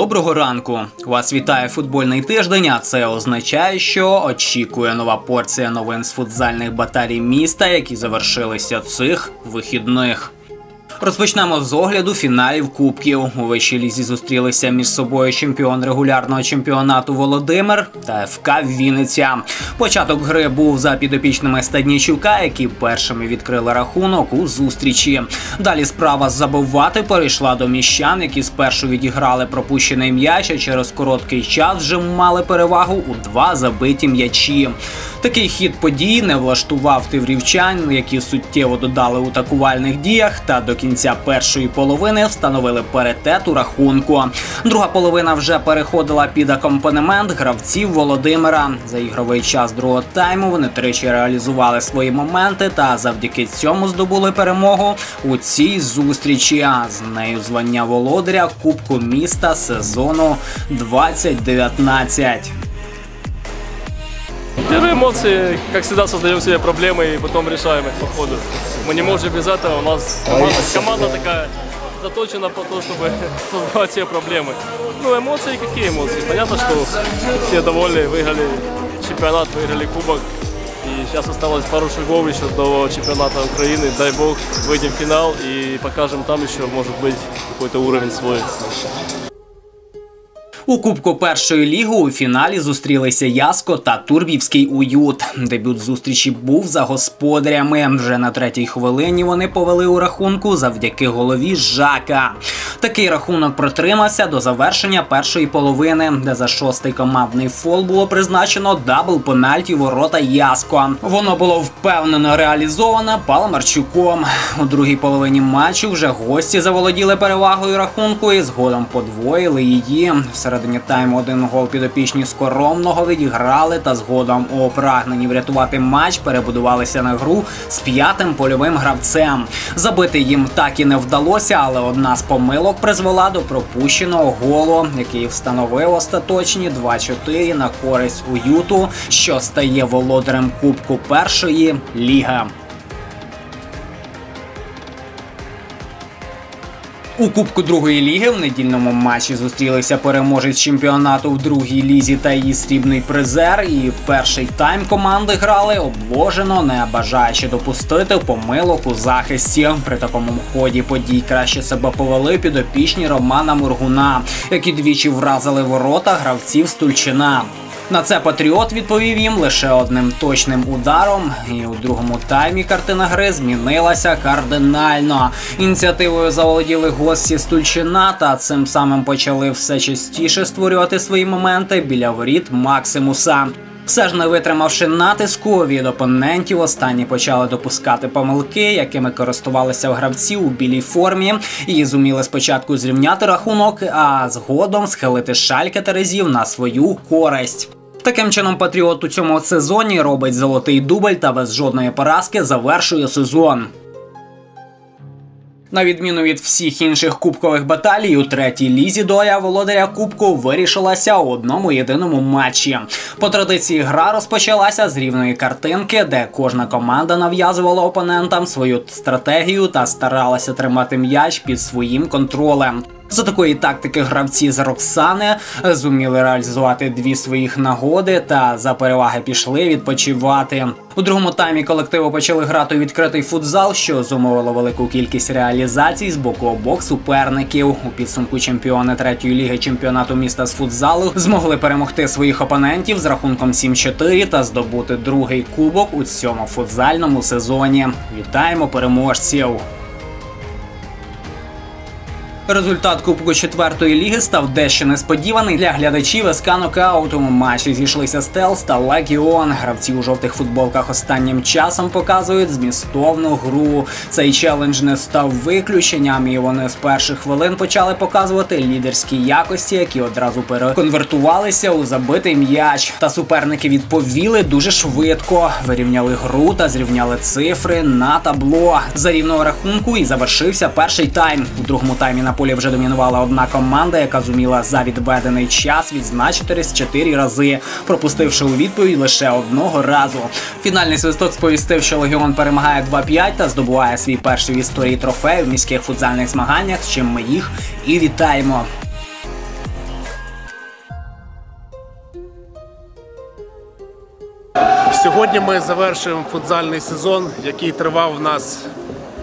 Доброго ранку! Вас вітає футбольний тиждень. А це означає, що очікує нова порція новин з футзальних баталій міста, які завершилися цих вихідних. Розпочнемо з огляду фіналів кубків. У вищій лізі зустрілися між собою чемпіон регулярного чемпіонату Володимир та ФК Вінниця. Початок гри був за підопічними Стаднічука, які першими відкрили рахунок у зустрічі. Далі справа забувати перейшла до міщан, які спершу відіграли пропущений м'яч, а через короткий час вже мали перевагу у два забиті м'ячі. Такий хід подій не влаштував тиврівчан, які суттєво додали у атакувальних діях та до кінця першої половини встановили паритет у рахунку. Друга половина вже переходила під акомпанемент гравців Володимира. За ігровий час другого тайму вони тричі реалізували свої моменти та завдяки цьому здобули перемогу у цій зустрічі. З нею звання володаря Кубку міста сезону 2019. Первые эмоции, как всегда, создаем себе проблемы и потом решаем их по ходу. Мы не можем без этого, у нас команда, команда такая заточена по то, чтобы создавать себе проблемы. Ну, эмоции какие эмоции? Понятно, что все довольны, выиграли чемпионат, выиграли кубок. И сейчас осталось пару шагов еще до чемпионата Украины. Дай бог, выйдем в финал и покажем там еще, может быть, какой-то уровень свой. У Кубку першої ліги у фіналі зустрілися Яско та Турбівський уют. Дебют зустрічі був за господарями. Вже на третій хвилині вони повели у рахунку завдяки голові Жака. Такий рахунок протримався до завершення першої половини, де за шостий командний фол було призначено дабл пенальті ворота Яско. Воно було впевнено реалізоване Паламарчуком. У другій половині матчу вже гості заволоділи перевагою рахунку і згодом подвоїли її. Всередині тайму один гол підопічні скоромного відіграли та згодом у прагненні врятувати матч перебудувалися на гру з п'ятим польовим гравцем. Забити їм так і не вдалося, але одна з помилок призвела до пропущеного голу, який встановив остаточні 2-4 на користь уюту, що стає володарем Кубку першої ліги. У Кубку другої ліги в недільному матчі зустрілися переможець чемпіонату в другій лізі та її срібний призер. І перший тайм команди грали обложено, не бажаючи допустити помилок у захисті. При такому ході подій краще себе повели підопічні Романа Мургуна, які двічі вразили ворота гравців Стульчина. На це Патріот відповів їм лише одним точним ударом, і у другому таймі картина гри змінилася кардинально. Ініціативою заволоділи гості Стульчина та цим самим почали все частіше створювати свої моменти біля воріт Максимуса. Все ж не витримавши натиску від опонентів, останні почали допускати помилки, якими користувалися гравці у білій формі, і зуміли спочатку зрівняти рахунок, а згодом схилити шальки Терезів на свою користь. Таким чином, Патріот у цьому сезоні робить золотий дубль та без жодної поразки завершує сезон. На відміну від всіх інших кубкових баталій, у третій лізі доля володаря кубку вирішилася у одному єдиному матчі. По традиції гра розпочалася з рівної картинки, де кожна команда нав'язувала опонентам свою стратегію та старалася тримати м'яч під своїм контролем. За такої тактики гравці з Роксани зуміли реалізувати дві своїх нагоди та за переваги пішли відпочивати. У другому таймі колективи почали грати у відкритий футзал, що зумовило велику кількість реалізацій з боку обох суперників. У підсумку чемпіони третьої ліги чемпіонату міста з футзалу змогли перемогти своїх опонентів з рахунком 7-4 та здобути другий кубок у цьому футзальному сезоні. Вітаємо переможців! Результат Кубку четвертої ліги став дещо несподіваний для глядачів СК Нокаут. У матчі зійшлися Стелс та Легіон. Гравці у жовтих футболках останнім часом показують змістовну гру. Цей челендж не став виключенням, і вони з перших хвилин почали показувати лідерські якості, які одразу переконвертувалися у забитий м'яч. Та суперники відповіли дуже швидко. Вирівняли гру та зрівняли цифри на табло за рівного рахунку. І завершився перший тайм. У другому таймі на полі вже домінувала одна команда, яка зуміла за відведений час відзначитись чотири рази, пропустивши у відповідь лише одного разу. Фінальний свисток сповістив, що легіон перемагає 2-5 та здобуває свій перший в історії трофей в міських футзальних змаганнях. З чим ми їх і вітаємо. Сьогодні ми завершуємо футзальний сезон, який тривав у нас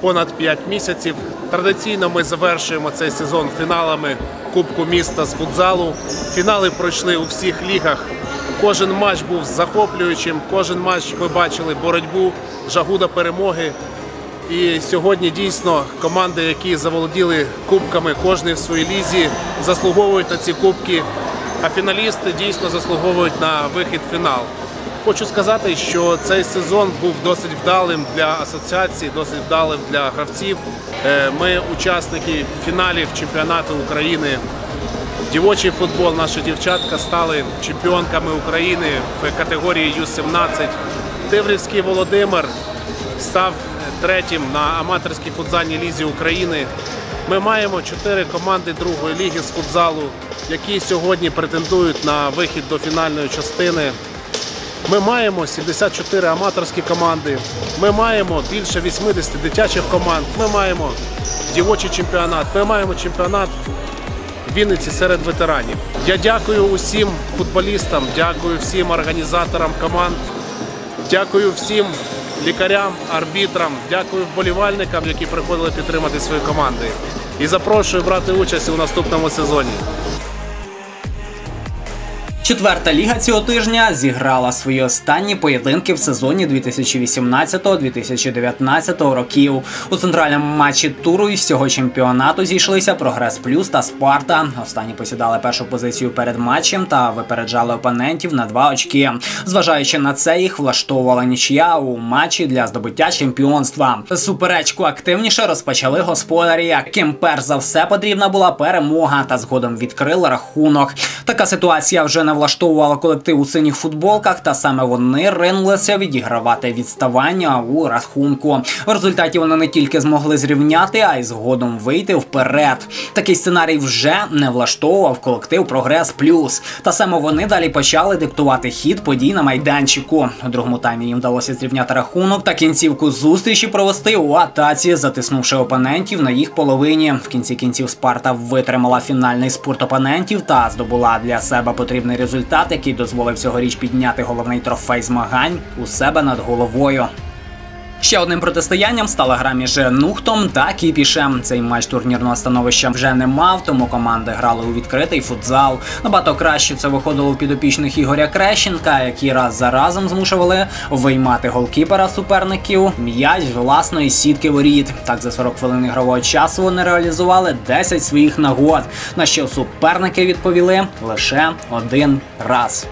понад 5 місяців. Традиційно ми завершуємо цей сезон фіналами Кубку міста з футзалу. Фінали пройшли у всіх лігах. Кожен матч був захоплюючим, кожен матч ми бачили боротьбу, жагу до перемоги. І сьогодні дійсно команди, які заволоділи кубками кожної в своїй лізі, заслуговують на ці кубки. А фіналісти дійсно заслуговують на вихід в фінал. Хочу сказати, що цей сезон був досить вдалим для асоціації, досить вдалим для гравців. Е, Ми учасники фіналів чемпіонату України. Дівочий футбол, наші дівчатка стали чемпіонками України в категорії Ю-17. Тиврівський Володимир став третім на аматорській футзальній лізі України. Ми маємо чотири команди другої ліги з футзалу, які сьогодні претендують на вихід до фінальної частини. Ми маємо 74 аматорські команди. Ми маємо більше 80 дитячих команд. Ми маємо дівочий чемпіонат. Ми маємо чемпіонат Вінниці серед ветеранів. Я дякую усім футболістам, дякую всім організаторам команд, дякую всім лікарям, арбітрам, дякую вболівальникам, які приходили підтримати свої команди. І запрошую брати участь у наступному сезоні. Четверта ліга цього тижня зіграла свої останні поєдинки в сезоні 2018-2019 років. У центральному матчі туру із всього чемпіонату зійшлися Прогрес Плюс та Спарта. Останні посідали першу позицію перед матчем та випереджали опонентів на два очки. Зважаючи на це, їх влаштовувала нічия у матчі для здобуття чемпіонства. Суперечку активніше розпочали господарі, яким перш за все потрібна була перемога, та згодом відкрили рахунок. Така ситуація вже не влаштовувала колектив у синіх футболках, та саме вони ринулися відігравати відставання у рахунку. В результаті вони не тільки змогли зрівняти, а й згодом вийти вперед. Такий сценарій вже не влаштовував колектив Прогрес Плюс. Та саме вони далі почали диктувати хід подій на майданчику. У другому таймі їм вдалося зрівняти рахунок та кінцівку зустрічі провести у атаці, затиснувши опонентів на їх половині. В кінці кінців Спарта витримала фінальний спорт опонентів та здобула для себе потрібний результат, який дозволив цьогоріч підняти головний трофей змагань у себе над головою. Ще одним протистоянням стала гра між Нухтом та Кіпішем. Цей матч турнірного становища вже не мав, тому команди грали у відкритий футзал. Набагато краще це виходило у підопічних Ігоря Крещенка, які раз за разом змушували виймати голкіпера суперників м'яч власної сітки воріт. Так за 40 хвилин ігрового часу вони реалізували 10 своїх нагод, на що суперники відповіли лише один раз.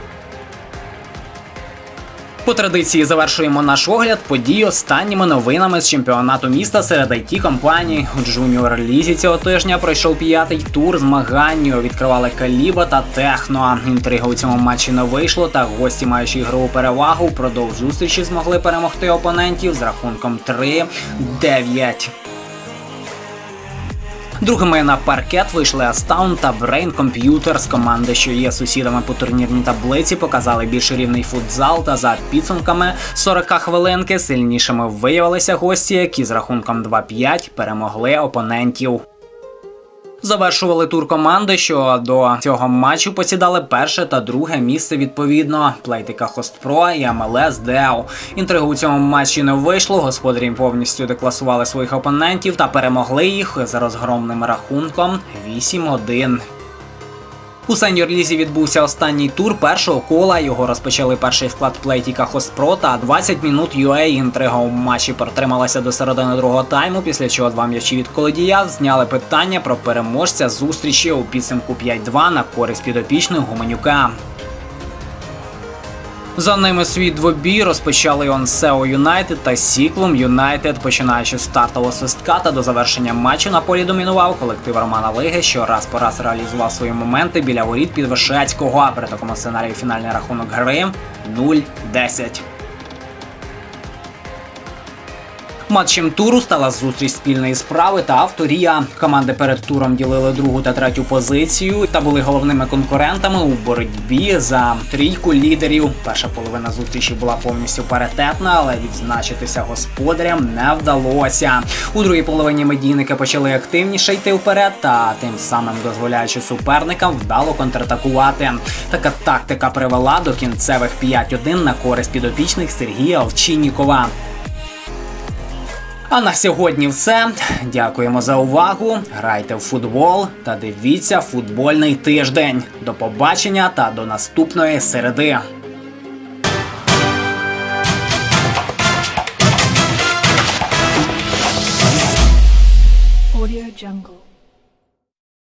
По традиції завершуємо наш огляд подій останніми новинами з чемпіонату міста серед it компаній. У джуніор лізі цього тижня пройшов п'ятий тур змагань. Його Відкривали Каліба та Техно. Інтрига у цьому матчі не вийшло. Та гості, маючи ігрову перевагу, впродовж зустрічі змогли перемогти опонентів з рахунком 3-9. Другими на паркет вийшли Астаун та Brain комп'ютер з команди, що є сусідами по турнірній таблиці, показали більш рівний футзал та за підсумками 40 хвилинки сильнішими виявилися гості, які з рахунком 2-5 перемогли опонентів. Завершували тур команди, що до цього матчу посідали перше та друге місце відповідно. Плейтика Хостпро і МЛС Део. Інтригу у цьому матчі не вийшло. Господарі повністю декласували своїх опонентів та перемогли їх за розгромним рахунком 8-1. У сеньор лізі відбувся останній тур першого кола. Його розпочали перший склад Плейтіка Хостпро та 20 минут UA. Інтрига у матчі протрималася до середини другого тайму, після чого два м'ячі від колодія зняли питання про переможця зустрічі у підсумку 5-2 на користь підопічних Гуменюка. За ними свій двобій розпочали Онсео Юнайтед та Сіклум Юнайтед, починаючи з стартового свистка та до завершення матчу на полі домінував колектив Романа Лиги, що раз по раз реалізував свої моменти біля воріт під Вишецького. При такому сценарії фінальний рахунок гри 0-10. Матчем туру стала зустріч спільної справи та авторія. Команди перед туром ділили другу та третю позицію та були головними конкурентами у боротьбі за трійку лідерів. Перша половина зустрічі була повністю паритетна, але відзначитися господарям не вдалося. У другій половині медійники почали активніше йти вперед, та тим самим дозволяючи суперникам вдало контратакувати. Така тактика привела до кінцевих 5-1 на користь підопічних Сергія Овчиннікова. А на сьогодні все. Дякуємо за увагу. Грайте в футбол та дивіться футбольний тиждень. До побачення та до наступної середи.